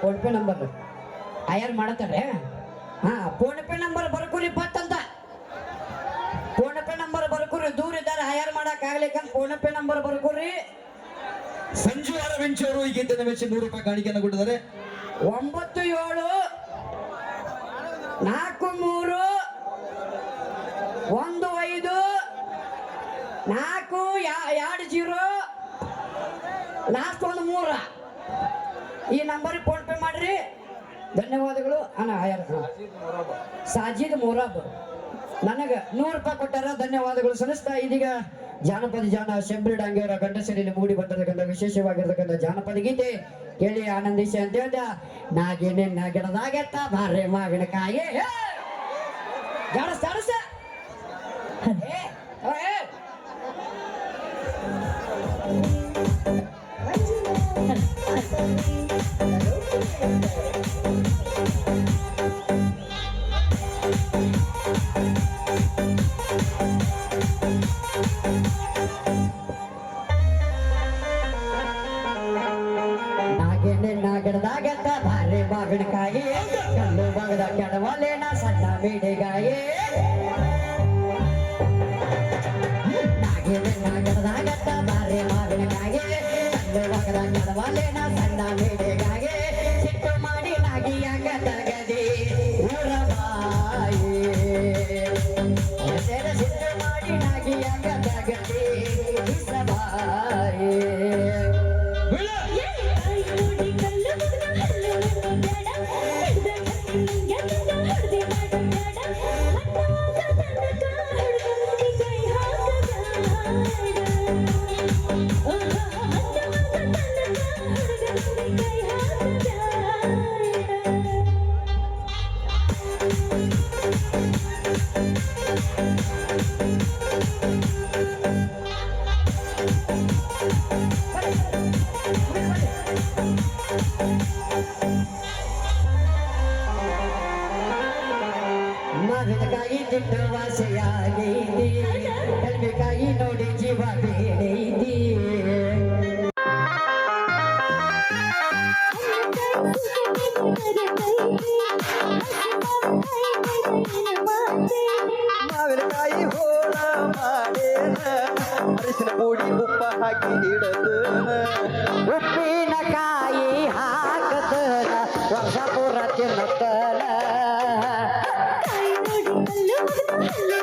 Phone pay number ಆಯರ್ ಮಾಡತ್ತಾರೆ ಹಾ ಫೋನ್ ಪೇ ನಂಬರ್ ಬರ್ಕೂರಿ ಪತ್ತಂತ ಫೋನ್ ಪೇ ನಂಬರ್ ಬರ್ಕೂರಿ ದೂರ ಇದ್ದಾರೆ ಆಯರ್ ಮಾಡಕ್ ಆಗ್ಲಿಕ್ಕ ಫೋನ್ ಪೇ ನಂಬರ್ ಬರ್ಕೂರಿ. ಸಂಜು ಅರವಿಂಚ್ ಅವರು ಈ ಗೀತೆಯನ್ನು ಮೆಚ್ಚಿ ನೂರು ರೂಪಾಯಿ ಕಾಣಿಕೆಯನ್ನು ಕೊಟ್ಟಿದ್ದಾರೆ. ಒಂಬತ್ತು ಏಳು ನಾಲ್ಕು ಮೂರು ಒಂದು ಐದು ನಾಲ್ಕು ಎರಡು ಜೀರೋ ಲಾಸ್ಟ್ ಒಂದು ಮೂರ. ಈ ನಂಬರಿಗೆ ಫೋನ್ ಪೇ ಮಾಡ್ರಿ. ಧನ್ಯವಾದಗಳು. ಅಣ್ಣ ಸಾಜಿದ್ ಮೊರಾಬ್. ನನಗೆ ನೂರು ರೂಪಾಯಿ ಕೊಟ್ಟಾರ ಧನ್ಯವಾದಗಳು. ಸಲ್ಲಿಸ್ತಾ ಇದೀಗ ಜಾನಪದ ಜಾನ ಶಂಬ್ರಿ ಡಾಂಗೇರ ಗಂಡಸರಿಯಲ್ಲಿ ಮೂಡಿ ಬಂದಿರತಕ್ಕಂಥ ವಿಶೇಷವಾಗಿರ್ತಕ್ಕಂಥ ಜಾನಪದ ಗೀತೆ ಕೇಳಿ ಆನಂದಿಸಿ ಅಂತ ಹೇಳ್ದ. ನಾಗೇನೆ ಗಿಡದಾಗೆತ್ತ ಬಾರೆ ಮಾವಿನಕಾಯಿ ಕಾಯಿ. ಜಾಡಸ್ ಜಾಡಸ್ ಏ, ನಗಡದಾಗೆತ್ತ ಬಾರೆ ಮಾವಿನಕಾಯಿ ಕಲ್ಲು ಭಾಗದ ಕೆಡವಲೇನ ಸಣ್ಣ ಮೀಡಿಗಾಯಿ ನಾಗೇನೆ ನಗಡದಾಗೆತ್ತ ಬಾರೆ ಮಾವಿನಕಾಯಿ ಮಾವಿನಕಾಯಿ ತಿಂದು ವಾಸೆಯಾಗೈತಿ ಕಲ್ಬೇಕಾಯಿ ನೋಡಿ ಜೀವ ಬೇಡೈತಿ ಮಾವಿನಕಾಯಿ ಹೋಳ ಮಾಡೇನ ಅರಿಶಿನ ಪುಡಿ ಉಪ್ಪ ಹಾಕಿ ಇಡತನ Woo!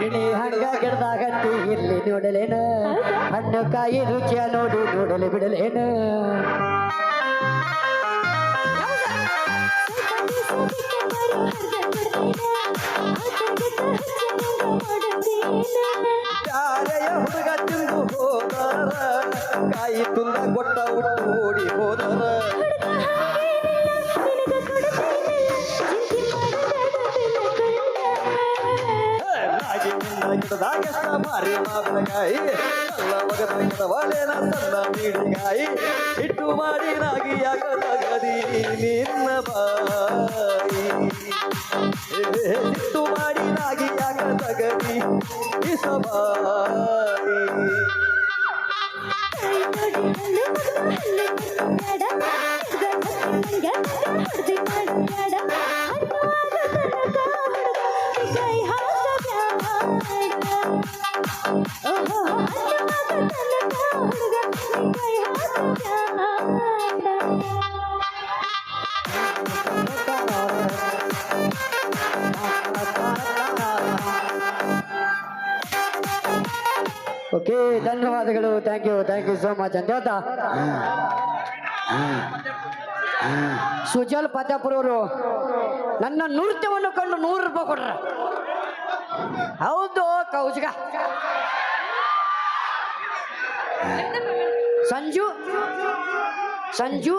ಗಿಣಿ ಹಂಗ ಗಿಡದಾಗತ್ತಿ ಇಲ್ಲಿ ನೋಡಲೇನ. ಹಣ್ಣು ಕಾಯಿ ರುಚಿಯ ನೋಡಿ ನೋಡಲು ಬಿಡಲೇನ. ನಿನ್ನ ಗಿಡದಾಗ ಮಾರಿ ಮಾವಿನಕಾಯಿ ಅಲ್ಲ ಒಗದ ಒಲೆನ ಸಣ್ಣ ಮೀಡಿಗಾಯಿ ಇಟ್ಟು ಮಾಡಿ ನಾಗಿ ಯಾಕ ತಗದಿ ನಿನ್ನ ಬಾಯಿ ಇಟ್ಟು ಮಾಡಿ ನಾಗಿ ಯಾಕ ತಗದಿ ಇಸಬಾಯಿ ಓಕೆ, ಧನ್ಯವಾದಗಳು. Thank you thank you so much ಅಂತ ಹೇಳ್ತಾ ಸುಜಲ್ ಪತ್ಯಾಪುರ ನನ್ನ ನೃತ್ಯವನ್ನು ಕಂಡು ನೂರು ರೂಪಾಯಿ ಕೊಟ್ರ. ಹೌದು ಕೌಜಗ ಸಂಜು ಸಂಜು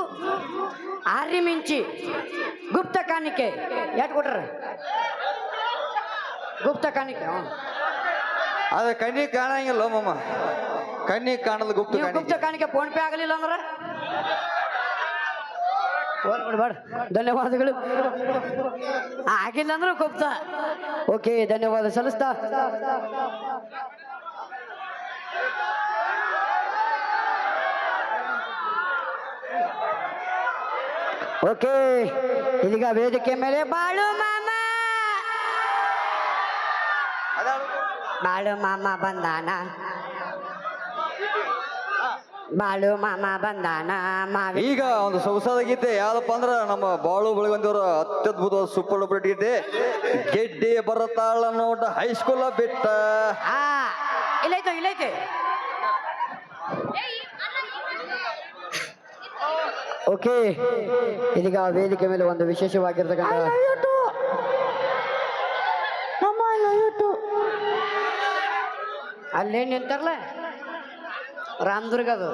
ಆರ್ಯ ಮಿಂಚಿ ಗುಪ್ತ ಕಾಣಿಕೆ. ಯಾಕೆ ಕೊಟ್ರ? ಗುಪ್ತ ಕಾಣಿಕೆ ಹ್ಞೂ. ಕಣ್ಣಿ ಕಣ್ಣಿಗೆ ಕಾಣಂಗಿಲ್ಲ ಮಮ್ಮ ಕಣ್ಣಿಗೆ ಕಾಣದ ಗುಪ್ತ ಗುಪ್ತ ಕಾಣಿಕೆ ಫೋನ್ ಪೇ ಆಗಲಿಲ್ಲ ಅಂದ್ರೆ? ಬಿಡು, ಧನ್ಯವಾದಗಳು. ಆಗಿಲ್ಲ ಅಂದ್ರೆ ಗುಪ್ತ. ಓಕೆ ಧನ್ಯವಾದ. ಸಲ್ಲಿಸ್ತಾ. ಓಕೆ ಇದೀಗ ವೇದಿಕೆ ಮೇಲೆ ಬಾಳು ಮಾಮ. ಬಾಳು ಮಾಮ ಬಂದಾನ. ಬಾಳು ಮಾಮ ಬಂದಾನ ಮಾವಿ ಈಗ ಒಂದು ಸೊಗಸಾದ ಗೀತೆ ಯಾವ್ದಪ್ಪ ಅಂದ್ರ ನಮ್ಮ ಬಾಳು ಬೆಳಗಂದಿಯವರ ಅತ್ಯದ್ಭುತ ಸೂಪರ್ ಡೂಪರ್ ಗೀತೆ. ಗೆಡ್ಡೆ ಬರತಾಳ ನೋಡ ಹೈಸ್ಕೂಲ ಬಿಟ್ಟ. ಆ ಇಲ್ಲೈತೆ ಇಲ್ಲೈತೆ. ಓಕೆ ಇದೀಗ ವೇದಿಕೆ ಮೇಲೆ ಒಂದು ವಿಶೇಷವಾಗಿರ್ತಕ್ಕಂಥ ಅಲ್ಲೇ ನಿಂತಾರಲ್ಲ ರಾಮದುರ್ಗ ಅದು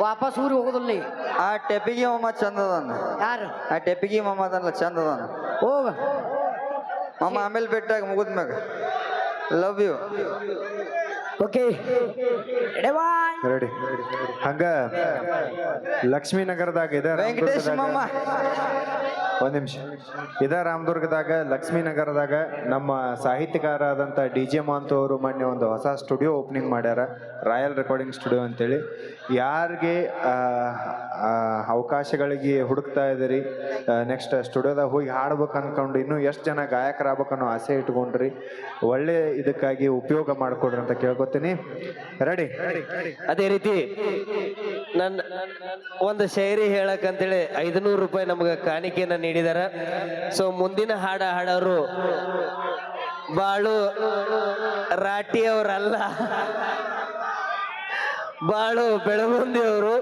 ವಾಪಸ್ ಊರಿಗೆ ಹೋಗೋದಿಲ್ಲ ನೀ. ಆ ಟೆಪಿಗಿ ಮಮ್ಮ ಚಂದ ಅದಾನ ಯಾರು? ಆ ಟೆಪಿಗಿ ಮಮ್ಮ ಅದಲ್ಲ ಚಂದ ಅದಾನ ಹೋಗ. ಮಮ್ಮ ಆಮೇಲೆ ಬೆಟ್ಟಾಗ ಮುಗಿದ್ಮ್ಯಾಗ ಲವ್ ಯು ಓಕೆ ರೆಡಿ ಹಂಗ ಲಕ್ಷ್ಮೀನಗರದಾಗ ಇದೆ ವೆಂಕಟೇಶ್ ಮಮ್ಮ ಒಂದ್ ನಿಮಿಷ. ಇದ ರಾಮದುರ್ಗದಾಗ ಲಕ್ಷ್ಮೀನಗರದಾಗ ನಮ್ಮ ಸಾಹಿತ್ಯಕಾರ ಆದಂತ ಡಿ ಜೆ ಮಾಂತು ಅವರು ಮೊನ್ನೆ ಒಂದು ಹೊಸ ಸ್ಟುಡಿಯೋ ಓಪನಿಂಗ್ ಮಾಡ್ಯಾರ, ರಾಯಲ್ ರೆಕಾರ್ಡಿಂಗ್ ಸ್ಟುಡಿಯೋ ಅಂತೇಳಿ. ಯಾರಿಗೆ ಅವಕಾಶಗಳಿಗೆ ಹುಡುಕ್ತಾ ಇದ್ದೀರಿ ನೆಕ್ಸ್ಟ್ ಸ್ಟುಡಿಯೋದಾಗ ಹೋಗಿ ಹಾಡ್ಬೇಕು ಅನ್ಕೊಂಡು ಇನ್ನೂ ಎಷ್ಟು ಜನ ಗಾಯಕರಾಗ್ಬೇಕು ಅನ್ನೋ ಆಸೆ ಇಟ್ಕೊಂಡ್ರಿ, ಒಳ್ಳೆ ಇದಕ್ಕಾಗಿ ಉಪಯೋಗ ಮಾಡಿಕೊಡ್ರಿ ಅಂತ ಕೇಳ್ಕೊತೀನಿ. ರೆಡಿ? ಅದೇ ರೀತಿ ನನ್ನ ಒಂದು ಶೈರಿ ಹೇಳಕ್ ಅಂತೇಳಿ ಐದುನೂರು ರೂಪಾಯಿ ನಮ್ಗೆ ಕಾಣಿಕೆಯನ್ನ ನೀಡಿದಾರ. ಸೊ ಮುಂದಿನ ಹಾಡ ಹಾಡೋರು ಬಾಳು ರಾಟಿ ಅವರಲ್ಲ ಬಾಳು ಬೆಳಗುಂದಿ ಅವರು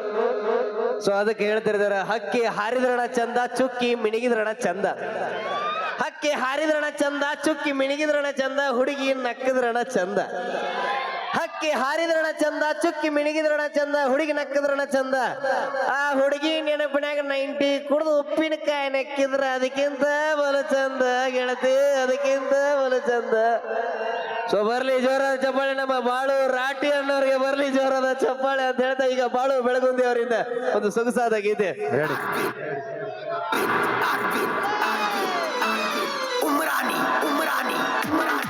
ಸೊ ಅದಕ್ಕೆ ಹೇಳ್ತಿರ್ತಾರ ಹಕ್ಕಿ ಹಾರಿದ್ರಣ ಚಂದ, ಚುಕ್ಕಿ ಮಿಣಿಗಿದ್ರಣ ಚಂದ. ಹಕ್ಕಿ ಹಾರಿದ್ರಣ ಚಂದ, ಚುಕ್ಕಿ ಮಿಣಿಗಿದ್ರಣ ಚಂದ, ಹುಡುಗಿ ನಕ್ಕದ್ರಣ ಚಂದ. ಹಕ್ಕಿ ಹಾರಿದ್ರಣ ಚಂದ ಚುಕ್ಕಿ ಮಿಣಿಗಿದ್ರಣ ಚಂದ ಹುಡುಗಿ ನಕ್ಕದ್ರಣ ಚಂದ. ಆ ಹುಡುಗಿ ನೆನಪಿನಾಗ ನೈಂಟಿ ಕುಡ್ದು ಉಪ್ಪಿನಕಾಯಿ ನಕ್ಕಿದ್ರ ಅದಕ್ಕಿಂತ ಬಲು ಚಂದ. ಗೆಳತಿ ಅದಕ್ಕಿಂತ ಬಲು ಚಂದ. ಸೊ ಬರ್ಲಿ ಜೋರಾದ ಚಪ್ಪಾಳೆ ನಮ್ಮ ಬಾಳು ರಾಟಿ ಅನ್ನೋರಿಗೆ ಬರ್ಲಿ ಜೋರಾದ ಚಪ್ಪಾಳೆ ಅಂತ ಹೇಳ್ತಾ ಈಗ ಬಾಳು ಬೆಳಗುಂದಿ ಅವರಿಂದ ಒಂದು ಸೊಗಸಾದ ಗೀತೆ. ಹೇಳಿ. ಉಮ್ರಾನಿ ಉಮ್ರಾನಿ umrani